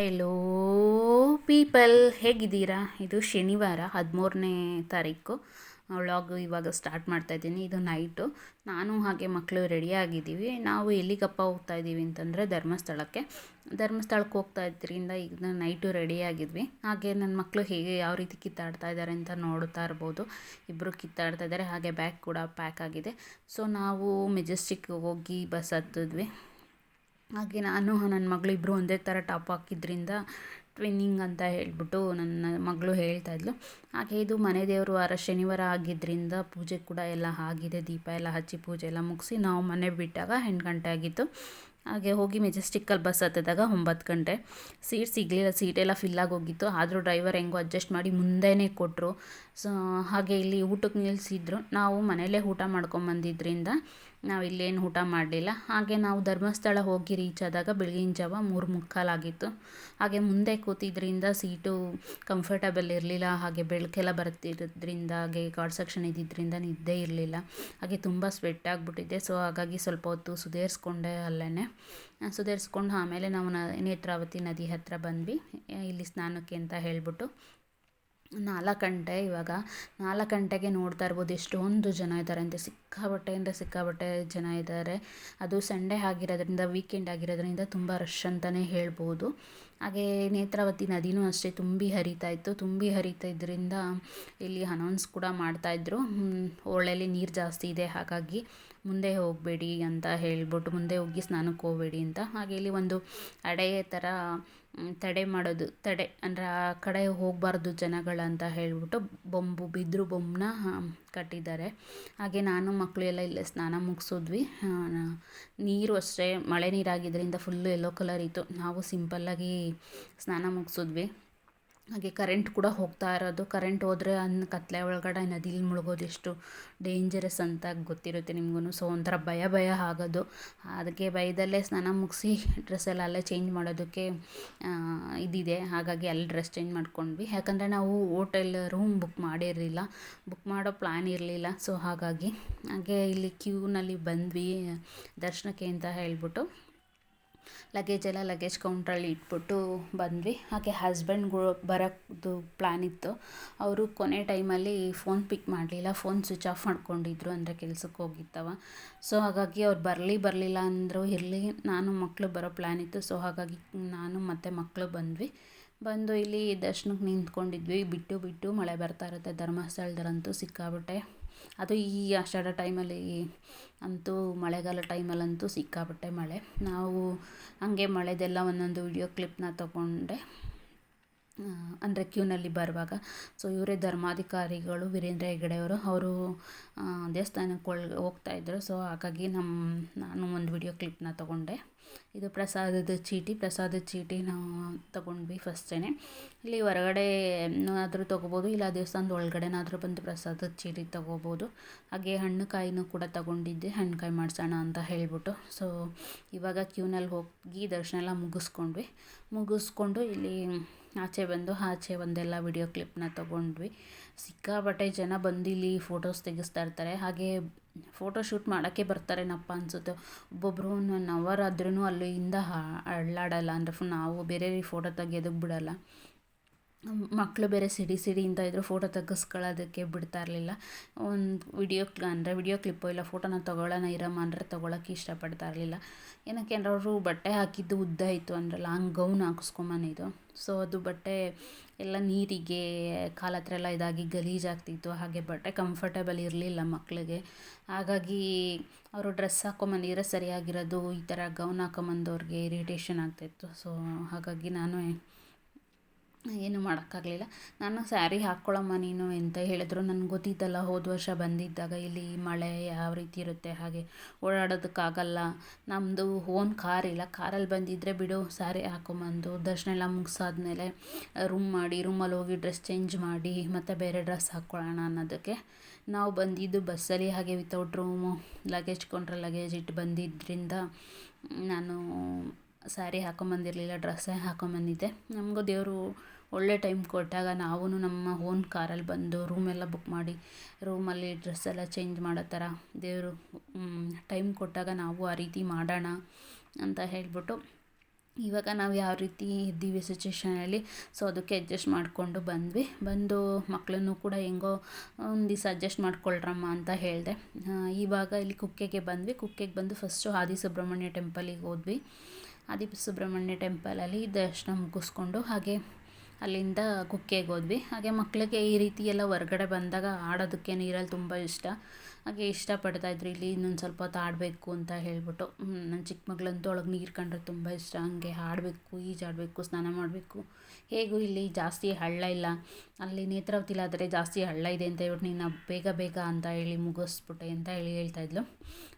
Hello people ಹೇಗಿದ್ದೀರಾ? ಇದು ಶನಿವಾರ, ಹದಿಮೂರನೇ ತಾರೀಕು. ವ್ಲಾಗ್ ಇವಾಗ ಸ್ಟಾರ್ಟ್ ಮಾಡ್ತಾ ಇದ್ದೀನಿ. ಇದು ನೈಟು ನಾನು ಹಾಗೆ ಮಕ್ಕಳು ರೆಡಿಯಾಗಿದ್ದೀವಿ ನಾವು ಎಲ್ಲಿಗಪ್ಪ ಹೋಗ್ತಾ ಇದ್ದೀವಿ ಅಂತಂದರೆ ಧರ್ಮಸ್ಥಳಕ್ಕೆ. ಧರ್ಮಸ್ಥಳಕ್ಕೆ ಹೋಗ್ತಾ ಇದ್ದರಿಂದ ಈಗ ನೈಟು ರೆಡಿಯಾಗಿದ್ವಿ ಹಾಗೆ ನನ್ನ ಮಕ್ಕಳು ಹೇಗೆ, ಯಾವ ರೀತಿ ಕಿತ್ತಾಡ್ತಾ ಇದ್ದಾರೆ ಅಂತ ನೋಡ್ತಾ ಇರ್ಬೋದು. ಇಬ್ಬರು ಕಿತ್ತಾಡ್ತಾ ಇದ್ದಾರೆ. ಹಾಗೆ ಬ್ಯಾಗ್ ಕೂಡ ಪ್ಯಾಕ್ ಆಗಿದೆ. ಸೊ ನಾವು ಮೆಜೆಸ್ಟಿಕ್ ಹೋಗಿ ಬಸ್ ಹತ್ತಿದ್ವಿ. ಹಾಗೆ ನಾನು, ನನ್ನ ಮಗಳು ಇಬ್ಬರು ಒಂದೇ ಥರ ಟಾಪ್ ಹಾಕಿದ್ರಿಂದ ಟ್ವಿನ್ನಿಂಗ್ ಅಂತ ಹೇಳಿಬಿಟ್ಟು ನನ್ನ ಮಗಳು ಹೇಳ್ತಾ ಇದ್ಲು. ಹಾಗೆ ಇದು ಮನೆ ದೇವರು ವಾರ ಶನಿವಾರ ಆಗಿದ್ದರಿಂದ ಪೂಜೆ ಕೂಡ ಎಲ್ಲ ಆಗಿದೆ. ದೀಪ ಎಲ್ಲ ಹಚ್ಚಿ ಪೂಜೆ ಎಲ್ಲ ಮುಗಿಸಿ ನಾವು ಮನೆ ಬಿಟ್ಟಾಗ ಎಂಟು ಗಂಟೆ ಆಗಿತ್ತು. ಹಾಗೆ ಹೋಗಿ ಮೆಜೆಸ್ಟಿಕ್ಕಲ್ಲಿ ಬಸ್ ಹತ್ತಿದಾಗ ಒಂಬತ್ತು ಗಂಟೆ. ಸೀಟ್ ಸಿಗಲಿಲ್ಲ ಸೀಟೆಲ್ಲ ಫಿಲ್ಲಾಗಿ ಹೋಗಿತ್ತು ಆದರೂ ಡ್ರೈವರ್ ಹೆಂಗೋ ಅಡ್ಜಸ್ಟ್ ಮಾಡಿ ಮುಂದೆನೇ ಕೊಟ್ಟರು ಸೊ ಹಾಗೆ ಇಲ್ಲಿ ಊಟಕ್ಕೆ ನಿಲ್ಲಿಸಿದ್ರು ನಾವು ಮನೆಯಲ್ಲೇ ಊಟ ಮಾಡ್ಕೊಂಬಂದಿದ್ದರಿಂದ ನಾವು ಇಲ್ಲೇನು ಊಟ ಮಾಡಲಿಲ್ಲ. ಹಾಗೆ ನಾವು ಧರ್ಮಸ್ಥಳ ಹೋಗಿ ರೀಚ್ ಆದಾಗ ಬೆಳಗಿನ ಜಾವ ಮೂರು ಮುಕ್ಕಾಲಾಗಿತ್ತು. ಹಾಗೆ ಮುಂದೆ ಕೂತಿದ್ದರಿಂದ ಸೀಟು ಕಂಫರ್ಟಬಲ್ ಇರಲಿಲ್ಲ. ಹಾಗೆ ಬೆಳಕೆಲ್ಲ ಬರ್ತಿರೋದ್ರಿಂದ ಹಾಗೆ ಗಾಡ್ ಸೆಕ್ಷನ್ ಇದ್ದಿದ್ದರಿಂದ ನಿದ್ದೆ ಇರಲಿಲ್ಲ. ಹಾಗೆ ತುಂಬ ಸ್ವೆಟ್ ಆಗಿಬಿಟ್ಟಿದ್ದೆ ಸೊ ಹಾಗಾಗಿ ಸ್ವಲ್ಪ ಹೊತ್ತು ಸುಧಾರಿಸ್ಕೊಂಡೆ ಅಲ್ಲೇ ಸುಧಾರಿಸ್ಕೊಂಡು ಆಮೇಲೆ ನಾವು ನೇತ್ರಾವತಿ ನದಿ ಹತ್ತಿರ ಬಂದ್ವಿ. ಇಲ್ಲಿ ಸ್ನಾನಕ್ಕೆ ಅಂತ ಹೇಳಿಬಿಟ್ಟು. ನಾಲ್ಕು ಗಂಟೆ ಇವಾಗ. ನಾಲ್ಕು ಗಂಟೆಗೆ ನೋಡ್ತಾ ಇರ್ಬೋದು ಎಷ್ಟೊಂದು ಜನ ಇದ್ದಾರೆ ಅಂತ. ಸಿಕ್ಕಾಬಟ್ಟೆ ಅಂದರೆ ಸಿಕ್ಕಾಬಟ್ಟೆ ಜನ ಇದ್ದಾರೆ. ಅದು ಸಂಡೇ ಆಗಿರೋದ್ರಿಂದ ವೀಕೆಂಡ್ ಆಗಿರೋದ್ರಿಂದ ತುಂಬ ರಶ್ ಅಂತಲೇ ಹೇಳ್ಬೋದು. ಹಾಗೆ ನೇತ್ರಾವತಿ ನದಿನೂ ಅಷ್ಟೇ ತುಂಬಿ ಹರಿತಾ ಇತ್ತು. ತುಂಬಿ ಹರಿತಾ ಇದ್ದರಿಂದ ಇಲ್ಲಿ ಅನೌನ್ಸ್ ಕೂಡ ಮಾಡ್ತಾಯಿದ್ರು ಹೊಳೆಯಲ್ಲಿ ನೀರು ಜಾಸ್ತಿ ಇದೆ, ಹಾಗಾಗಿ ಮುಂದೆ ಹೋಗಬೇಡಿ ಅಂತ ಹೇಳ್ಬಿಟ್ಟು, ಮುಂದೆ ಹೋಗಿ ಸ್ನಾನಕ್ಕೆ ಹೋಗಬೇಡಿ ಅಂತ. ಹಾಗೆ ಇಲ್ಲಿ ಒಂದು ಅಡೆಯ ಥರ ತಡೆ ಮಾಡೋದು, ತಡೆ ಅಂದರೆ ಆ ಕಡೆ ಹೋಗಬಾರ್ದು ಜನಗಳಂತ ಹೇಳಿಬಿಟ್ಟು ಬೊಂಬು, ಬಿದಿರು ಬೊಂಬನ್ನ ಕಟ್ಟಿದ್ದಾರೆ. ಹಾಗೆ ನಾನು ಮಕ್ಕಳು ಎಲ್ಲ ಇಲ್ಲೇ ಸ್ನಾನ ಮುಗಿಸಿದ್ವಿ. ನೀರು ಅಷ್ಟೇ, ಮಳೆ ನೀರಾಗಿದ್ದರಿಂದ ಫುಲ್ಲು ಯೆಲ್ಲೋ ಕಲರ್ ಇತ್ತು. ನಾವು ಸಿಂಪಲ್ಲಾಗಿ ಸ್ನಾನ ಮುಗಿಸಿದ್ವಿ. ಹಾಗೆ ಕರೆಂಟ್ ಕೂಡ ಹೋಗ್ತಾ ಇರೋದು. ಕರೆಂಟ್ ಹೋದರೆ ಅನ್ನ ಕತ್ಲೆ ಒಳಗಡೆ ನದಿಲಿ ಮುಳುಗೋದು ಎಷ್ಟು ಡೇಂಜರಸ್ ಅಂತ ಗೊತ್ತಿರುತ್ತೆ ನಿಮಗೂ ಸೊ ಒಂಥರ ಭಯ ಭಯ ಆಗೋದು. ಅದಕ್ಕೆ ಭಯದಲ್ಲೇ ಸ್ನಾನ ಮುಗಿಸಿ ಡ್ರೆಸ್ ಎಲ್ಲ ಅಲ್ಲೇ ಚೇಂಜ್ ಮಾಡೋದಕ್ಕೆ ಇದಿದೆ. ಹಾಗಾಗಿ ಅಲ್ಲಿ ಡ್ರೆಸ್ ಚೇಂಜ್ ಮಾಡ್ಕೊಂಡ್ವಿ. ಯಾಕಂದರೆ ನಾವು ಹೋಟೆಲ್ ರೂಮ್ ಬುಕ್ ಮಾಡಿರಲಿಲ್ಲ. ಬುಕ್ ಮಾಡೋ ಪ್ಲ್ಯಾನ್ ಇರಲಿಲ್ಲ. ಸೊ ಹಾಗಾಗಿ ಹಾಗೆ ಇಲ್ಲಿ ಕ್ಯೂನಲ್ಲಿ ಬಂದ್ವಿ, ದರ್ಶನಕ್ಕೆ ಅಂತ ಹೇಳ್ಬಿಟ್ಟು. ಲಗೇಜ್ ಎಲ್ಲ ಲಗೇಜ್ ಕೌಂಟ್ರಲ್ಲಿ ಇಟ್ಬಿಟ್ಟು ಬಂದ್ವಿ. ಹಾಗೆ ಹಸ್ಬೆಂಡ್ಗಳು ಬರೋದು ಪ್ಲ್ಯಾನ್ ಇತ್ತು. ಅವರು ಕೊನೆ ಟೈಮಲ್ಲಿ ಫೋನ್ ಪಿಕ್ ಮಾಡಲಿಲ್ಲ. ಫೋನ್ ಸ್ವಿಚ್ ಆಫ್ ಮಾಡ್ಕೊಂಡಿದ್ರು ಅಂದರೆ ಕೆಲ್ಸಕ್ಕೆ ಹೋಗಿತ್ತವ ಸೊ ಹಾಗಾಗಿ ಅವ್ರು ಬರಲಿ ಬರಲಿಲ್ಲ ಅಂದರು ಇರಲಿ. ನಾನು ಮಕ್ಕಳು ಬರೋ ಪ್ಲ್ಯಾನ್ ಇತ್ತು. ಸೊ ಹಾಗಾಗಿ ನಾನು ಮತ್ತು ಮಕ್ಕಳು ಬಂದ್ವಿ. ಬಂದು ಇಲ್ಲಿ ದರ್ಶನಕ್ಕೆ ನಿಂತ್ಕೊಂಡಿದ್ವಿ. ಬಿಟ್ಟು ಬಿಟ್ಟು ಮಳೆ ಬರ್ತಾ ಇರುತ್ತೆ. ಧರ್ಮಸ್ಥಳದಲ್ಲಂತೂ ಸಿಕ್ಕಾಬಿಟ್ಟೆ ಅದು ಈ ಆಷಾಢ ಟೈಮಲ್ಲಿ ಅಂತೂ ಮಳೆಗಾಲ ಟೈಮಲ್ಲಂತೂ ಸಿಕ್ಕಾಪಟ್ಟೆ ಮಳೆ. ನಾವು ಹಂಗೆ ಮಳೆದೆಲ್ಲ ಒಂದೊಂದು ವಿಡಿಯೋ ಕ್ಲಿಪ್ನ ತಗೊಂಡೆ. ಅಂದರೆ ಕ್ಯೂನಲ್ಲಿ ಬರುವಾಗ. ಸೊ ಇವರೇ ಧರ್ಮಾಧಿಕಾರಿಗಳು ವೀರೇಂದ್ರ ಹೆಗಡೆಯವರು ಅವರು ದೇವಸ್ಥಾನಕ್ಕೆ ಹೋಗ್ತಾ ಇದ್ದರು ಸೊ ಹಾಗಾಗಿ ನಮ್ಮ ನಾನು ಒಂದು ವಿಡಿಯೋ ಕ್ಲಿಪ್ನ ತೊಗೊಂಡೆ. ಇದು ಪ್ರಸಾದದ ಚೀಟಿ ಪ್ರಸಾದದ ಚೀಟಿ ನಾವು ತೊಗೊಂಡ್ವಿ ಫಸ್ಟೇ ಇಲ್ಲಿ ಹೊರಗಡೆ ಆದರೂ ತೊಗೋಬೋದು, ಇಲ್ಲ ದೇವಸ್ಥಾನದ ಒಳಗಡೆನಾದರೂ ಬಂದು ಪ್ರಸಾದದ ಚೀಟಿ ತೊಗೋಬೋದು. ಹಾಗೆ ಹಣ್ಣು ಕಾಯಿನೂ ಕೂಡ ತೊಗೊಂಡಿದ್ದೆ, ಹಣ್ಣು ಕಾಯಿ ಮಾಡಿಸೋಣ ಅಂತ ಹೇಳಿಬಿಟ್ಟು. ಸೊ ಇವಾಗ ಕ್ಯೂನಲ್ಲಿ ಹೋಗಿ ದರ್ಶನ ಎಲ್ಲ ಮುಗಿಸ್ಕೊಂಡ್ವಿ. ಮುಗಿಸ್ಕೊಂಡು ಇಲ್ಲಿ ಆಚೆ ಬಂದು, ಆಚೆ ಒಂದೆಲ್ಲ ವಿಡಿಯೋ ಕ್ಲಿಪ್ನ ತೊಗೊಂಡ್ವಿ. ಸಿಕ್ಕಾಪಟ್ಟೆ ಜನ ಬಂದು ಇಲ್ಲಿ ಫೋಟೋಸ್ ತೆಗೆಸ್ತಾ ಇರ್ತಾರೆ. ಹಾಗೆ ಫೋಟೋ ಶೂಟ್ ಮಾಡೋಕ್ಕೆ ಬರ್ತಾರೇನಪ್ಪ ಅನಿಸುತ್ತೆ. ಒಬ್ಬೊಬ್ಬರು ಒನ್ ಅವರ್ ಆದ್ರೂ ಅಲ್ಲಿಂದ ಅಳ್ಳಾಡಲ್ಲ. ಅಂದರೆ ಫು ನಾವು ಬೇರೆ ಫೋಟೋ ತೆಗಿಯೋದಕ್ಕೆ ಬಿಡಲ್ಲ. ಮಕ್ಕಳು ಬೇರೆ ಸಿಡಿ ಸಿಡಿಯಿಂದ ಇದ್ದರು ಫೋಟೋ ತೆಗೆಸ್ಕೊಳ್ಳೋದಕ್ಕೆ ಬಿಡ್ತಾ ಇರಲಿಲ್ಲ. ಒಂದು ವಿಡಿಯೋ ಅಂದರೆ ವಿಡಿಯೋ ಕ್ಲಿಪ್ಪು ಇಲ್ಲ. ಫೋಟೋನ ತೊಗೊಳ್ಳೋಣ ಇರಮ್ಮ ಅಂದರೆ ತೊಗೊಳಕ್ಕೆ ಇಷ್ಟಪಡ್ತಾ ಇರಲಿಲ್ಲ. ಏನಕ್ಕೆ ಅಂದರೆ ಅವರು ಬಟ್ಟೆ ಹಾಕಿದ್ದು ಉದ್ದ ಇತ್ತು ಅಂದರೆ ಲಾಂಗ್ ಗೌನ್ ಹಾಕಿಸ್ಕೊಂಬಂದಿದ್ದು. ಸೊ ಅದು ಬಟ್ಟೆ ಎಲ್ಲ ನೀರಿಗೆ, ಕಾಲ ಹತ್ರ ಎಲ್ಲ ಇದಾಗಿ ಗಲೀಜಾಗ್ತಿತ್ತು ಹಾಗೆ ಬಟ್ಟೆ ಕಂಫರ್ಟಬಲ್ ಇರಲಿಲ್ಲ ಮಕ್ಕಳಿಗೆ ಹಾಗಾಗಿ ಅವರು ಡ್ರೆಸ್ ಹಾಕೊಂಬಂದಿರೋ ಸರಿಯಾಗಿರೋದು, ಈ ಥರ ಗೌನ್ ಹಾಕೊಂಬಂದವ್ರಿಗೆ ಇರಿಟೇಷನ್ ಆಗ್ತಾಯಿತ್ತು ಸೊ ಹಾಗಾಗಿ ನಾನು ಏನು ಮಾಡೋಕ್ಕಾಗಲಿಲ್ಲ. ನಾನು ಸ್ಯಾರಿ ಹಾಕ್ಕೊಳ್ಳಮ್ಮ ನೀನು ಅಂತ ಹೇಳಿದ್ರು. ನನಗೆ ಗೊತ್ತಿತ್ತಲ್ಲ ಹೋದ ವರ್ಷ ಬಂದಿದ್ದಾಗ ಇಲ್ಲಿ ಮಳೆ ಯಾವ ರೀತಿ ಇರುತ್ತೆ, ಹಾಗೆ ಓಡಾಡೋದಕ್ಕಾಗಲ್ಲ. ನಮ್ಮದು ಓನ್ ಕಾರ್ ಇಲ್ಲ. ಕಾರಲ್ಲಿ ಬಂದಿದ್ದರೆ ಬಿಡು, ಸ್ಯಾರಿ ಹಾಕೊಂಬಂದು ದರ್ಶನ ಎಲ್ಲ ಮುಗಿಸಾದ್ಮೇಲೆ ರೂಮ್ ಮಾಡಿ, ರೂಮಲ್ಲಿ ಹೋಗಿ ಡ್ರೆಸ್ ಚೇಂಜ್ ಮಾಡಿ, ಮತ್ತು ಬೇರೆ ಡ್ರೆಸ್ ಹಾಕ್ಕೊಳ್ಳೋಣ ಅನ್ನೋದಕ್ಕೆ ನಾವು ಬಂದಿದ್ದು ಬಸ್ಸಲ್ಲಿ. ಹಾಗೆ ವಿತೌಟ್ ರೂಮು ಲಗೇಜ್ ಕೊಂಡ್ರೆ ಲಗೇಜ್ ಇಟ್ಟು ಬಂದಿದ್ದರಿಂದ ನಾನು ಸ್ಯಾರಿ ಹಾಕೊಂಬಂದಿರಲಿಲ್ಲ ಡ್ರೆಸ್ಸೇ ಹಾಕೊಂಬಂದಿದ್ದೆ. ನಮಗೂ ದೇವರು ಒಳ್ಳೆ ಟೈಮ್ ಕೊಟ್ಟಾಗ ನಾವೂ ನಮ್ಮ ಓನ್ ಕಾರಲ್ಲಿ ಬಂದು ರೂಮೆಲ್ಲ ಬುಕ್ ಮಾಡಿ ರೂಮಲ್ಲಿ ಡ್ರೆಸ್ ಎಲ್ಲ ಚೇಂಜ್ ಮಾಡೋ ಥರ ದೇವರು ಟೈಮ್ ಕೊಟ್ಟಾಗ ನಾವು ಆ ರೀತಿ ಮಾಡೋಣ ಅಂತ ಹೇಳಿಬಿಟ್ಟು, ಇವಾಗ ನಾವು ಯಾವ ರೀತಿ ಇದ್ದೀವಿ ಸಿಚುವೇಷನಲ್ಲಿ ಸೊ ಅದಕ್ಕೆ ಅಡ್ಜಸ್ಟ್ ಮಾಡಿಕೊಂಡು ಬಂದ್ವಿ. ಬಂದು ಮಕ್ಕಳನ್ನು ಕೂಡ ಹೆಂಗೋ ಒಂದು ದಿವಸ ಅಡ್ಜಸ್ಟ್ ಮಾಡ್ಕೊಳ್ರಮ್ಮ ಅಂತ ಹೇಳಿದೆ. ಇವಾಗ ಇಲ್ಲಿ ಕುಕ್ಕೆಗೆ ಬಂದ್ವಿ. ಕುಕ್ಕೆಗೆ ಬಂದು ಫಸ್ಟು ಆದಿ ಸುಬ್ರಹ್ಮಣ್ಯ ಟೆಂಪಲಿಗೆ ಹೋದ್ವಿ. ಆದಿ ಸುಬ್ರಹ್ಮಣ್ಯ ಟೆಂಪಲಲ್ಲಿ ದರ್ಶನ ಮುಗಿಸ್ಕೊಂಡು ಹಾಗೆ ಅಲ್ಲಿಂದ ಕುಕ್ಕೆಗೆ ಹೋದ್ವಿ. ಹಾಗೆ ಮಕ್ಕಳಿಗೆ ಈ ರೀತಿ ಎಲ್ಲ ಹೊರ್ಗಡೆ ಬಂದಾಗ ಆಡೋದಕ್ಕೆ ನೀರಲ್ಲಿ ತುಂಬ ಇಷ್ಟ. ಹಾಗೆ ಇಷ್ಟಪಡ್ತಾಯಿದ್ರು ಇಲ್ಲಿ ಇನ್ನೊಂದು ಸ್ವಲ್ಪ ಹೊತ್ತು ಆಡಬೇಕು ಅಂತ ಹೇಳಿಬಿಟ್ಟು. ನನ್ನ ಚಿಕ್ಕ ಮಗಳಂತೂ ಒಳಗೆ ನೀರು ಕಂಡ್ರೆ ತುಂಬ ಇಷ್ಟ. ಹಂಗೆ ಆಡಬೇಕು ಈಜಾಡಬೇಕು ಸ್ನಾನ ಮಾಡಬೇಕು. ಹೇಗೂ ಇಲ್ಲಿ ಜಾಸ್ತಿ ಹಳ್ಳ ಇಲ್ಲ. ಅಲ್ಲಿ ನೇತ್ರಾವತಿಲಾದರೆ ಜಾಸ್ತಿ ಹಳ್ಳ ಇದೆ ಅಂತ ಹೇಳ್ಬಿಟ್ಟು ನೀನು ಬೇಗ ಬೇಗ ಅಂತ ಹೇಳಿ ಮುಗಿಸ್ಬಿಟ್ಟೆ ಅಂತ ಹೇಳಿ ಹೇಳ್ತಾಯಿದ್ಲು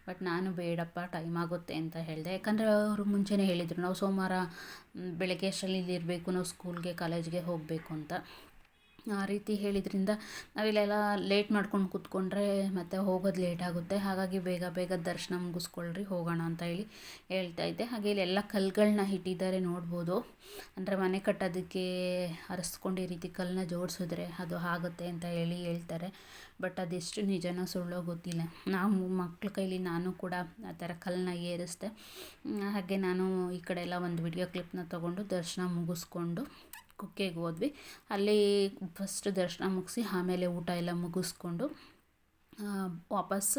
ಬಟ್ ನಾನು ಬೇಡಪ್ಪ, ಟೈಮ್ ಆಗುತ್ತೆ ಅಂತ ಹೇಳಿದೆ. ಯಾಕಂದರೆ ಅವರು ಮುಂಚೆನೇ ಹೇಳಿದರು, ನಾವು ಸೋಮವಾರ ಬೆಳಗ್ಗೆ ಅಷ್ಟರಲ್ಲಿ ಇಲ್ಲಿರಬೇಕು ನಾವು ಸ್ಕೂಲ್ಗೆ ಕಾಲೇಜ್ಗೆ ಹೋಗಬೇಕು ಅಂತ. ಆ ರೀತಿ ಹೇಳಿದ್ರಿಂದ ನಾವಿಲ್ಲೆಲ್ಲ ಲೇಟ್ ಮಾಡ್ಕೊಂಡು ಕೂತ್ಕೊಂಡ್ರೆ ಮತ್ತೆ ಹೋಗೋದು ಲೇಟ್ ಆಗುತ್ತೆ. ಹಾಗಾಗಿ ಬೇಗ ಬೇಗ ದರ್ಶನ ಮುಗಿಸ್ಕೊಳ್ರಿ, ಹೋಗೋಣ ಅಂತ ಹೇಳಿ ಹೇಳ್ತಾ ಇದ್ದೆ. ಹಾಗೆ ಇಲ್ಲೆಲ್ಲ ಕಲ್ಗಳನ್ನ ಇಟ್ಟಿದ್ದಾರೆ ನೋಡ್ಬೋದು. ಅಂದರೆ ಮನೆ ಕಟ್ಟೋದಕ್ಕೆ ಹರಿಸ್ಕೊಂಡು ಈ ರೀತಿ ಕಲ್ಲನ್ನ ಜೋಡಿಸಿದ್ರೆ ಅದು ಆಗುತ್ತೆ ಅಂತ ಹೇಳಿ ಹೇಳ್ತಾರೆ. ಬಟ್ ಅದೆಷ್ಟು ನಿಜನೋ ಸುಳ್ಳೋ ಗೊತ್ತಿಲ್ಲ. ನಾವು ಮಕ್ಳ ಕೈಲಿ ನಾನು ಕೂಡ ಆ ಥರ ಕಲ್ಲನ್ನ ಏರಿಸ್ದೆ. ಹಾಗೆ ನಾನು ಈ ಕಡೆ ಎಲ್ಲ ಒಂದು ವಿಡಿಯೋ ಕ್ಲಿಪ್ನ ತೊಗೊಂಡು ದರ್ಶನ ಮುಗಿಸ್ಕೊಂಡು ಕುಕ್ಕೆಗೆ ಹೋದ್ವಿ. ಅಲ್ಲಿ ಫಸ್ಟ್ ದರ್ಶನ ಮುಗಿಸಿ ಆಮೇಲೆ ಊಟ ಎಲ್ಲ ಮುಗಿಸ್ಕೊಂಡು ವಾಪಸ್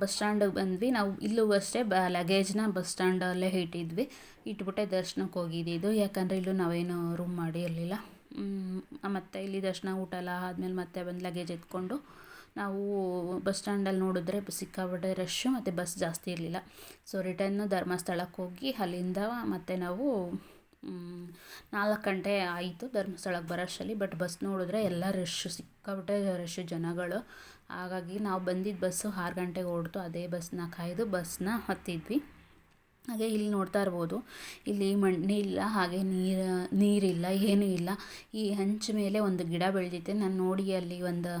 ಬಸ್ ಸ್ಟ್ಯಾಂಡಿಗೆ ಬಂದ್ವಿ. ನಾವು ಇಲ್ಲೂ ಅಷ್ಟೇ ಬ ಲಗೇಜ್ನ ಬಸ್ ಸ್ಟ್ಯಾಂಡಲ್ಲೇ ಇಟ್ಟಿದ್ವಿ. ಇಟ್ಬಿಟ್ಟೆ ದರ್ಶನಕ್ಕೆ ಹೋಗಿದ್ದಿದ್ದು ಯಾಕಂದರೆ ಇಲ್ಲೂ ನಾವೇನು ರೂಮ್ ಮಾಡಿ ಇರಲಿಲ್ಲ ಮತ್ತು ಇಲ್ಲಿ ದರ್ಶನ ಊಟ ಎಲ್ಲ ಆದಮೇಲೆ ಮತ್ತೆ ಬಂದು ಲಗೇಜ್ ಎತ್ಕೊಂಡು ನಾವು ಬಸ್ ಸ್ಟ್ಯಾಂಡಲ್ಲಿ ನೋಡಿದ್ರೆ ಸಿಕ್ಕಾಪಟ್ಟೆ ರಶ್ಶು ಮತ್ತು ಬಸ್ ಜಾಸ್ತಿ ಇರಲಿಲ್ಲ. ಸೊ ರಿಟರ್ನು ಧರ್ಮಸ್ಥಳಕ್ಕೆ ಹೋಗಿ ಅಲ್ಲಿಂದ ಮತ್ತೆ ನಾವು ನಾಲ್ಕು ಗಂಟೆ ಆಯಿತು ಧರ್ಮಸ್ಥಳಕ್ಕೆ ಬರೋಷ್ಟರಲ್ಲಿ ಬಟ್ ಬಸ್ ನೋಡಿದ್ರೆ ಎಲ್ಲ ರಶ್ ಸಿಕ್ಕಾಪಟ್ಟೆ ರಶ್ ಜನಗಳು. ಹಾಗಾಗಿ ನಾವು ಬಂದಿದ್ದ ಬಸ್ಸು ಆರು ಗಂಟೆಗೆ ಹೊರಡ್ತು ಅದೇ ಬಸ್ನ ಕಾಯ್ದು ಬಸ್ನ ಹತ್ತಿದ್ವಿ. ಹಾಗೆ ಇಲ್ಲಿ ನೋಡ್ತಾ ಇರ್ಬೋದು, ಇಲ್ಲಿ ಮಣ್ಣಿಲ್ಲ ಹಾಗೆ ನೀರು, ನೀರಿಲ್ಲ, ಏನೂ ಇಲ್ಲ. ಈ ಹಂಚ ಮೇಲೆ ಒಂದು ಗಿಡ ಬೆಳೆದಿದೆ. ನಾನು ನೋಡಿ ಅಲ್ಲಿ ಒಂದು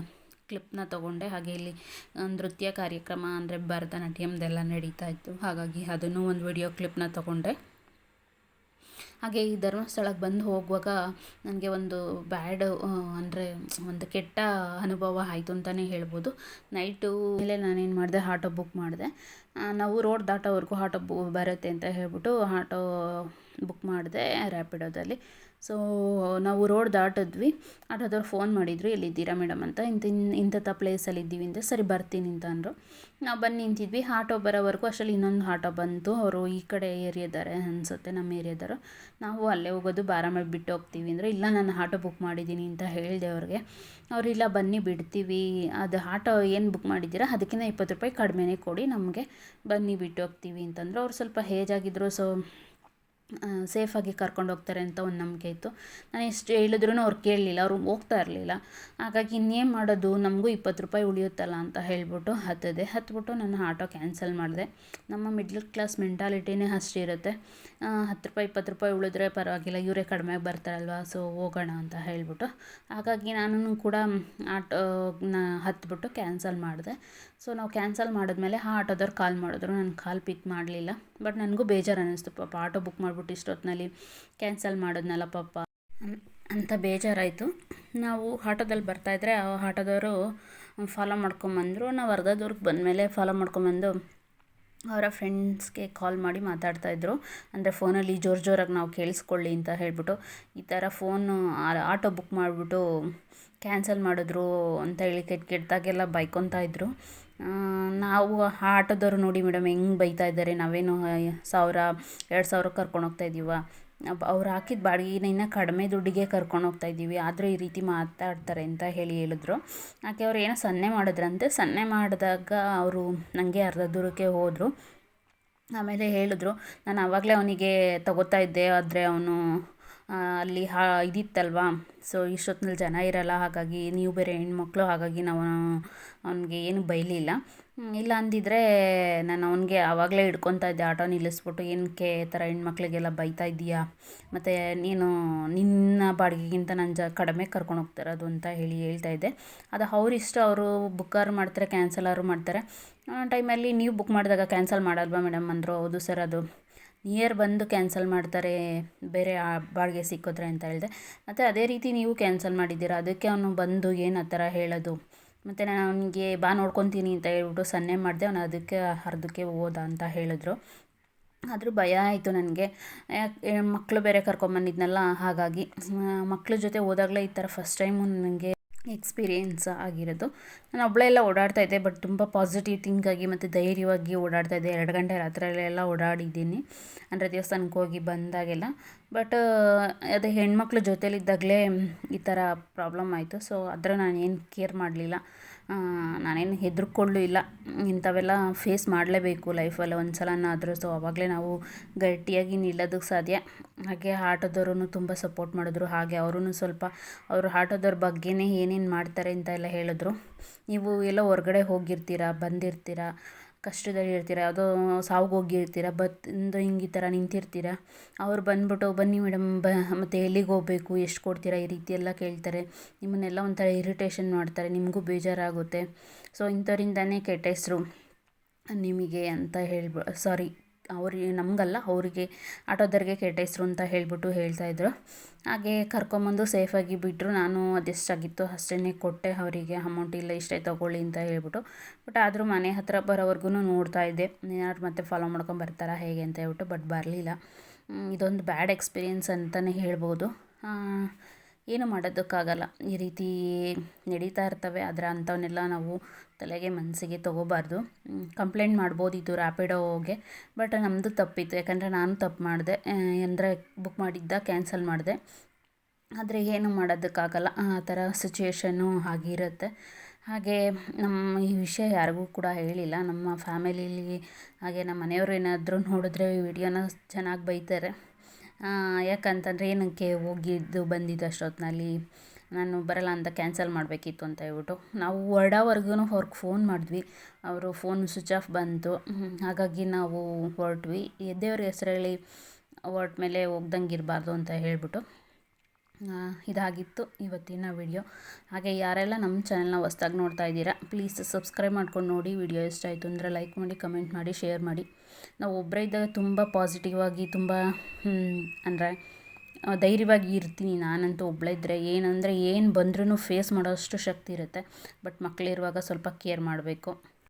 ಕ್ಲಿಪ್ನ ತೊಗೊಂಡೆ. ಹಾಗೆ ಇಲ್ಲಿ ನೃತ್ಯ ಕಾರ್ಯಕ್ರಮ ಅಂದರೆ ಭರತನಾಟ್ಯಮ್ದೆಲ್ಲ ನಡೀತಾ ಇತ್ತು. ಹಾಗಾಗಿ ಅದನ್ನು ಒಂದು ವಿಡಿಯೋ ಕ್ಲಿಪ್ನ ತೊಗೊಂಡೆ. ಹಾಗೆ ಈ ಧರ್ಮಸ್ಥಳಕ್ಕೆ ಬಂದು ಹೋಗುವಾಗ ನನಗೆ ಒಂದು ಬ್ಯಾಡ್ ಅಂದರೆ ಒಂದು ಕೆಟ್ಟ ಅನುಭವ ಆಯಿತು ಅಂತಲೇ ಹೇಳ್ಬೋದು. ನೈಟು ಮೇಲೆ ನಾನೇನು ಮಾಡಿದೆ, ಆಟೋ ಬುಕ್ ಮಾಡಿದೆ. ನಾವು ರೋಡ್ ದಾಟೋವರೆಗೂ ಆಟೋ ಬು, ಬರುತ್ತೆ ಅಂತ ಹೇಳ್ಬಿಟ್ಟು ಆಟೋ ಬುಕ್ ಮಾಡಿದೆ ರ್ಯಾಪಿಡೋದಲ್ಲಿ. ಸೊ ನಾವು ರೋಡ್ ದಾಟಿದ್ವಿ. ಆಟೋದವ್ರು ಫೋನ್ ಮಾಡಿದರು, ಎಲ್ಲಿದ್ದೀರಾ ಮೇಡಮ್ ಅಂತ? ಇಂಥ ಇಂಥ ಪ್ಲೇಸಲ್ಲಿ ಇದ್ದೀವಿ ಅಂತ ಸರಿ ಬರ್ತೀನಿ ಅಂತ ಅಂದರು. ನಾವು ಬಂದು ನಿಂತಿದ್ವಿ. ಆಟೋ ಬರೋವರೆಗೂ ಅಷ್ಟರಲ್ಲಿ ಇನ್ನೊಂದು ಆಟೋ ಬಂತು. ಅವರು ಈ ಕಡೆ ಏರಿಯಾದಾರೆ ಅನಿಸುತ್ತೆ ನಮ್ಮ ಏರಿಯಾದವರು. ನಾವು ಅಲ್ಲೇ ಹೋಗೋದು ಬಾರಾಮಳ್ಳಿ ಬಿಟ್ಟು ಹೋಗ್ತೀವಿ ಅಂದರೆ, ಇಲ್ಲ, ನಾನು ಆಟೋ ಬುಕ್ ಮಾಡಿದ್ದೀನಿ ಅಂತ ಹೇಳಿದೆ ಅವ್ರಿಗೆ. ಅವ್ರು, ಇಲ್ಲ, ಬನ್ನಿ, ಬಿಡ್ತೀವಿ. ಅದು ಆಟೋ ಏನು ಬುಕ್ ಮಾಡಿದ್ದೀರಾ? ಅದಕ್ಕಿಂತ ಇಪ್ಪತ್ತು ರೂಪಾಯಿ ಕಡಿಮೆನೇ ಕೊಡಿ ನಮಗೆ. ಬನ್ನಿ, ಬಿಟ್ಟು ಹೋಗ್ತೀವಿ ಅಂತಂದರು. ಅವ್ರು ಸ್ವಲ್ಪ ಹೇಜಾಗಿದ್ದರು ಸೊ ಸೇಫಾಗಿ ಕರ್ಕೊಂಡು ಹೋಗ್ತಾರೆ ಅಂತ ಒಂದು ನಂಬಿಕೆ ಇತ್ತು. ನಾನು ಎಷ್ಟು ಹೇಳಿದ್ರೂ ಅವ್ರು ಕೇಳಲಿಲ್ಲ, ಅವ್ರು ಹೋಗ್ತಾ ಇರಲಿಲ್ಲ. ಹಾಗಾಗಿ ಇನ್ನೇನು ಮಾಡೋದು, ನಮಗೂ ಇಪ್ಪತ್ತು ರೂಪಾಯಿ ಉಳಿಯುತ್ತಲ್ಲ ಅಂತ ಹೇಳಿಬಿಟ್ಟು ಹತ್ತದೆ. ಹತ್ಬಿಟ್ಟು ನಾನು ಆಟೋ ಕ್ಯಾನ್ಸಲ್ ಮಾಡಿದೆ. ನಮ್ಮ ಮಿಡ್ಲ್ ಕ್ಲಾಸ್ ಮೆಂಟಾಲಿಟಿನೇ ಅಷ್ಟಿರುತ್ತೆ ಹತ್ತು ರೂಪಾಯಿ, ಇಪ್ಪತ್ತು ರೂಪಾಯಿ ಉಳಿದ್ರೆ ಪರವಾಗಿಲ್ಲ, ಇವರೇ ಕಡಿಮೆ ಬರ್ತಾರಲ್ವಾ ಸೊ ಹೋಗೋಣ ಅಂತ ಹೇಳಿಬಿಟ್ಟು. ಹಾಗಾಗಿ ನಾನು ಕೂಡ ಆಟೋನ ಹತ್ಬಿಟ್ಟು ಕ್ಯಾನ್ಸಲ್ ಮಾಡಿದೆ. ಸೊ ನಾವು ಕ್ಯಾನ್ಸಲ್ ಮಾಡಿದ್ಮೇಲೆ ಆ ಆಟೋದವ್ರು ಕಾಲ್ ಮಾಡಿದ್ರು. ನಾನು ಕಾಲ್ ಪಿಕ್ ಮಾಡಲಿಲ್ಲ. ಬಟ್ ನನಗೂ ಬೇಜಾರು ಅನ್ನಿಸ್ತು. ಪಾಪ ಆಟೋ ಬುಕ್ ಮಾಡಿಬಿಟ್ಟು ಇಷ್ಟೊತ್ತಿನಲ್ಲಿ ಕ್ಯಾನ್ಸಲ್ ಮಾಡೋದ್ನಲ್ಲ ಪಾಪ. ಅಂತ ಬೇಜಾರಾಯಿತು. ನಾವು ಆಟೋದಲ್ಲಿ ಬರ್ತಾಯಿದ್ರೆ ಆ ಆಟೋದವರು ಫಾಲೋ ಮಾಡ್ಕೊಂಬಂದರು. ನಾವು ಅರ್ಧ ದೂರಕ್ಕೆ ಬಂದಮೇಲೆ ಫಾಲೋ ಮಾಡ್ಕೊಂಬಂದು ಅವರ ಫ್ರೆಂಡ್ಸ್ಗೆ ಕಾಲ್ ಮಾಡಿ ಮಾತಾಡ್ತಾಯಿದ್ರು ಅಂದರೆ ಫೋನಲ್ಲಿ ಜೋರು ಜೋರಾಗಿ ನಾವು ಕೇಳಿಸ್ಕೊಳ್ಳಿ ಅಂತ ಹೇಳಿಬಿಟ್ಟು ಈ ಥರ ಫೋನು ಆಟೋ ಬುಕ್ ಮಾಡಿಬಿಟ್ಟು ಕ್ಯಾನ್ಸಲ್ ಮಾಡಿದ್ರು ಅಂತ ಹೇಳಿ ಕೆಟ್ಟ ಕೆಟ್ಟದಾಗೆಲ್ಲ ಬೈಕೊತಾ ಇದ್ದರು ನಾವು ಆ ಆಟೋದವ್ರು ನೋಡಿ ಮೇಡಮ್ ಹೆಂಗೆ ಬೈತಾ ಇದ್ದಾರೆ. ನಾವೇನು ಸಾವಿರ, ಎರಡು ಸಾವಿರ ಕರ್ಕೊಂಡು ಹೋಗ್ತಾ ಇದ್ದೀವ ಅವ್ರು ಹಾಕಿದ ಬಾಡಿಗೆನ ಇನ್ನೂ ಕಡಿಮೆ ದುಡ್ಡಿಗೆ ಕರ್ಕೊಂಡು ಹೋಗ್ತಾ ಇದ್ದೀವಿ ಆದರೆ ಈ ರೀತಿ ಮಾತಾಡ್ತಾರೆ ಅಂತ ಹೇಳಿ ಹೇಳಿದ್ರು. ಯಾಕೆ ಅವ್ರು ಏನೋ ಸನ್ನೆ ಮಾಡಿದ್ರಂತೆ. ಸನ್ನೆ ಮಾಡಿದಾಗ ಅವರು ನನಗೆ ಅರ್ಧ ದೂರಕ್ಕೆ ಹೋದರು. ಆಮೇಲೆ ಹೇಳಿದ್ರು, ನಾನು ಆವಾಗಲೇ ಅವನಿಗೆ ತಗೋತಾ ಇದ್ದೆ. ಆದರೆ ಅವನು ಅಲ್ಲಿ ಹಾ, ಇದಿತ್ತಲ್ವಾ? ಸೊ ಇಷ್ಟೊತ್ತಿನಲ್ಲಿ ಜನ ಇರಲ್ಲ, ಹಾಗಾಗಿ ನೀವು ಬೇರೆ ಹೆಣ್ಮಕ್ಳು, ಹಾಗಾಗಿ ನಾವು ಅವನಿಗೆ ಏನು ಬೈಲಿಲ್ಲ. ಇಲ್ಲ ಅಂದಿದ್ರೆ ನಾನು ಅವನಿಗೆ ಆವಾಗಲೇ ಹಿಡ್ಕೊತಾ ಇದ್ದೆ, ಆಟೋ ನಿಲ್ಲಿಸ್ಬಿಟ್ಟು, ಏನಕ್ಕೆ ಈ ಥರ ಹೆಣ್ಮಕ್ಳಿಗೆಲ್ಲ ಬೈತಾ ಇದ್ದೀಯಾ? ಮತ್ತು ನೀನು ನಿನ್ನ ಬಾಡಿಗೆಗಿಂತ ನಾನು ಜ, ಕಡಿಮೆ ಕರ್ಕೊಂಡು ಹೋಗ್ತಿರೋದು, ಅಂತ ಹೇಳಿ ಹೇಳ್ತಾ ಇದ್ದೆ. ಅದು ಅವ್ರಿಷ್ಟ, ಅವರು ಬುಕ್ಕಾರು ಮಾಡ್ತಾರೆ, ಕ್ಯಾನ್ಸಲ್ ಆರು ಮಾಡ್ತಾರೆ. ಟೈಮಲ್ಲಿ ನೀವು ಬುಕ್ ಮಾಡಿದಾಗ ಕ್ಯಾನ್ಸಲ್ ಮಾಡಲ್ವಾ ಮೇಡಮ್? ಅಂದರು, ಹೌದು ಸರ್, ಅದು ನಿಯರ್ ಬಂದು ಕ್ಯಾನ್ಸಲ್ ಮಾಡ್ತಾರೆ, ಬೇರೆ ಬಾಡಿಗೆ ಸಿಕ್ಕಿದ್ರೆ ಅಂತ ಹೇಳಿದೆ. ಮತ್ತು ಅದೇ ರೀತಿ ನೀವು ಕ್ಯಾನ್ಸಲ್ ಮಾಡಿದ್ದೀರಾ, ಅದಕ್ಕೆ ಅವನು ಬಂದು ಏನು ಆ ಥರ ಹೇಳೋದು? ಮತ್ತು ನಾನು ಅವನಿಗೆ ಬಾ ನೋಡ್ಕೊತೀನಿ ಅಂತ ಹೇಳ್ಬಿಟ್ಟು ಸನ್ನೆ ಮಾಡಿದೆ, ಅವನು ಅದಕ್ಕೆ, ಅರ್ಧಕ್ಕೆ ಹೋದ ಅಂತ ಹೇಳಿದ್ರು. ಆದರೂ ಭಯ ಆಯಿತು ನನಗೆ. ಮಕ್ಕಳು ಬೇರೆ ಕರ್ಕೊಂಬಂದಿದ್ನಲ್ಲ, ಹಾಗಾಗಿ. ಮಕ್ಕಳ ಜೊತೆ ಹೋದಾಗಲೇ ಈ ಥರ ಫಸ್ಟ್ ಟೈಮು ನನಗೆ ಎಕ್ಸ್ಪೀರಿಯೆನ್ಸ್ ಆಗಿರೋದು. ನಾನು ಒಬ್ಬಳೇ ಎಲ್ಲ ಓಡಾಡ್ತಾ ಇದ್ದೆ, ಬಟ್ ತುಂಬ ಪಾಸಿಟಿವ್ ಥಿಂಕ್ ಆಗಿ ಮತ್ತು ಧೈರ್ಯವಾಗಿ ಓಡಾಡ್ತಾ ಇದ್ದೆ. ಎರಡು ಗಂಟೆ ರಾತ್ರಿಯಲ್ಲೆಲ್ಲ ಓಡಾಡಿದ್ದೀನಿ. ಅಂದರೆ ದೇವಸ್ಥಾನಕ್ಕೆ ಹೋಗಿ ಬಂದಾಗೆಲ್ಲ. ಬಟ್ ಅದೇ ಹೆಣ್ಮಕ್ಳ ಜೊತೇಲಿದ್ದಾಗಲೇ ಈ ಥರ ಪ್ರಾಬ್ಲಮ್ ಆಯಿತು. ಸೊ ಅದರ ನಾನು ಏನು ಕೇರ್ ಮಾಡಲಿಲ್ಲ. ನಾನೇನು ಹೆದರ್ಕೊಳ್ಳು ಇಲ್ಲ. ಇಂಥವೆಲ್ಲ ಫೇಸ್ ಮಾಡಲೇಬೇಕು ಲೈಫಲ್ಲಿ ಒಂದು ಸಲನಾದರೂ ಸೊ ಅವಾಗಲೇ ನಾವು ಗಟ್ಟಿಯಾಗಿ ನಿಲ್ಲೋದಕ್ಕೆ ಸಾಧ್ಯ. ಹಾಗೆ ಆಟೋದವ್ರೂ ತುಂಬ ಸಪೋರ್ಟ್ ಮಾಡಿದ್ರು. ಹಾಗೆ ಅವರೂ ಸ್ವಲ್ಪ ಅವರು ಆಟೋದವ್ರ ಬಗ್ಗೆನೇ ಏನೇನು ಮಾಡ್ತಾರೆ ಅಂತ ಎಲ್ಲ ಹೇಳಿದ್ರು. ನೀವು ಎಲ್ಲ ಹೊರ್ಗಡೆ ಹೋಗಿರ್ತೀರ, ಬಂದಿರ್ತೀರ ಕಷ್ಟದಲ್ಲಿ ಇರ್ತೀರ ಯಾವುದೋ ಸಾವ್ಗೆ ಹೋಗಿರ್ತೀರ ಬಂದು ಹಿಂಗೆ ಈ ಥರ ನಿಂತಿರ್ತೀರ. ಅವ್ರು ಬಂದ್ಬಿಟ್ಟು, ಬನ್ನಿ ಮೇಡಮ್, ಬ, ಮತ್ತು ಎಲ್ಲಿಗೆ ಹೋಗ್ಬೇಕು, ಎಷ್ಟು ಕೊಡ್ತೀರಾ, ಈ ರೀತಿ ಎಲ್ಲ ಕೇಳ್ತಾರೆ. ನಿಮ್ಮನ್ನೆಲ್ಲ ಒಂಥರ ಇರಿಟೇಷನ್ ಮಾಡ್ತಾರೆ, ನಿಮಗೂ ಬೇಜಾರಾಗುತ್ತೆ. ಸೊ ಇಂಥವ್ರಿಂದನೇ ಕೆಟ್ಟ ಹೆಸರು ನಿಮಗೆ ಅಂತ ಹೇಳ್ಬ ಸಾರಿ ಅವ್ರಿಗೆ ನಮಗಲ್ಲ, ಅವರಿಗೆ ಆಟೋದವ್ರಿಗೆ ಕೆಟ್ಟ ಹೆಸರು ಅಂತ ಹೇಳಿಬಿಟ್ಟು ಹೇಳ್ತಾಯಿದ್ರು ಹಾಗೆ ಕರ್ಕೊಂಬಂದು ಸೇಫಾಗಿ ಬಿಟ್ಟರು ನಾನು ಅದೆಷ್ಟಾಗಿತ್ತು ಅಷ್ಟೇ ಕೊಟ್ಟೆ ಅವರಿಗೆ. ಅಮೌಂಟ್ ಇಲ್ಲ, ಇಷ್ಟೇ ತೊಗೊಳ್ಳಿ ಅಂತ ಹೇಳ್ಬಿಟ್ಟು. ಬಟ್ ಆದರೂ ಮನೆ ಹತ್ತಿರ ಬರೋವರೆಗೂ ನೋಡ್ತಾ ಇದ್ದೆ. ಏನಾದ್ರು ಮತ್ತೆ ಫಾಲೋ ಮಾಡ್ಕೊಂಡು ಬರ್ತಾರಾ ಹೇಗೆ ಅಂತ ಹೇಳ್ಬಿಟ್ಟು ಬಟ್ ಬರಲಿಲ್ಲ. ಇದೊಂದು ಬ್ಯಾಡ್ ಎಕ್ಸ್ಪೀರಿಯೆನ್ಸ್ ಅಂತಲೇ ಹೇಳ್ಬೋದು. ಏನು ಮಾಡೋದಕ್ಕಾಗಲ್ಲ. ಈ ರೀತಿ ನಡೀತಾ ಇರ್ತವೆ. ಆದರೆ ಅಂಥವನ್ನೆಲ್ಲ ನಾವು ತಲೆಗೆ ಮನಸ್ಸಿಗೆ ತೊಗೋಬಾರ್ದು. ಕಂಪ್ಲೇಂಟ್ ಮಾಡ್ಬೋದಿತ್ತು ರ್ಯಾಪಿಡೋಗೆ ಬಟ್ ನಮ್ಮದು ತಪ್ಪಿತ್ತು. ಯಾಕಂದರೆ ನಾನು ತಪ್ಪು ಮಾಡಿದೆ. ಅಂದರೆ ಬುಕ್ ಮಾಡಿದ್ದ, ಕ್ಯಾನ್ಸಲ್ ಮಾಡಿದೆ. ಆದರೆ ಏನು ಮಾಡೋದಕ್ಕಾಗಲ್ಲ. ಆ ಥರ ಸಿಚುಯೇಷನ್ನು ಆಗಿರುತ್ತೆ. ಹಾಗೆ ನಮ್ಮ ಈ ವಿಷಯ ಯಾರಿಗೂ ಕೂಡ ಹೇಳಿಲ್ಲ. ನಮ್ಮ ಫ್ಯಾಮಿಲೀಲಿ, ಹಾಗೆ ನಮ್ಮ ಮನೆಯವರು ಏನಾದರೂ ನೋಡಿದ್ರೆ ವಿಡಿಯೋನ ಚೆನ್ನಾಗಿ ಬೈತಾರೆ. ಯಾಕಂತಂದರೆ ಏನಕ್ಕೆ ಹೋಗಿದ್ದು ಬಂದಿದ್ದು ಅಷ್ಟೊತ್ತಿನಲ್ಲಿ ನಾನು ಬರಲ್ಲ ಅಂತ ಕ್ಯಾನ್ಸಲ್ ಮಾಡಬೇಕಿತ್ತು ಅಂತ ಹೇಳ್ಬಿಟ್ಟು. ನಾವು ಹೊರಡೋವರ್ಗು ಅವ್ರಿಗೆ ಫೋನ್ ಮಾಡಿದ್ವಿ. ಅವರು ಫೋನ್ ಸ್ವಿಚ್ ಆಫ್ ಬಂತು. ಹಾಗಾಗಿ ನಾವು ಹೊರಟ್ವಿ. ದೇವ್ರ ಹೆಸ್ರು ಹೇಳಿ ಮೇಲೆ ಹೋಗ್ದಂಗೆ ಇರಬಾರ್ದು ಅಂತ ಹೇಳ್ಬಿಟ್ಟು ಇದಾಗಿತ್ತು ಇವತ್ತಿನ ವಿಡಿಯೋ. ಹಾಗೆ ಯಾರೆಲ್ಲ ನಮ್ಮ ಚಾನಲ್ನ ಹೊಸ್ದಾಗಿ ನೋಡ್ತಾ ಇದ್ದೀರಾ ಪ್ಲೀಸ್ ಸಬ್ಸ್ಕ್ರೈಬ್ ಮಾಡ್ಕೊಂಡು ನೋಡಿ. ವಿಡಿಯೋ ಇಷ್ಟ ಆಯಿತು ಅಂದರೆ ಲೈಕ್ ಮಾಡಿ ಕಮೆಂಟ್ ಮಾಡಿ ಶೇರ್ ಮಾಡಿ. ನಾವು ಒಬ್ಬರೇ ಇದ್ದಾಗ ತುಂಬ ಪಾಸಿಟಿವ್ ಆಗಿ ತುಂಬ ಅಂದರೆ ಧೈರ್ಯವಾಗಿ ಇರ್ತೀನಿ ನಾನಂತೂ ಒಬ್ಬಳೇ ಇದ್ದರೆ ಏನಂದರೆ ಏನು ಬಂದ್ರೂ ಫೇಸ್ ಮಾಡೋಷ್ಟು ಶಕ್ತಿ ಇರುತ್ತೆ. ಬಟ್ ಮಕ್ಕಳಿರುವಾಗ ಸ್ವಲ್ಪ ಕೇರ್ ಮಾಡಬೇಕು.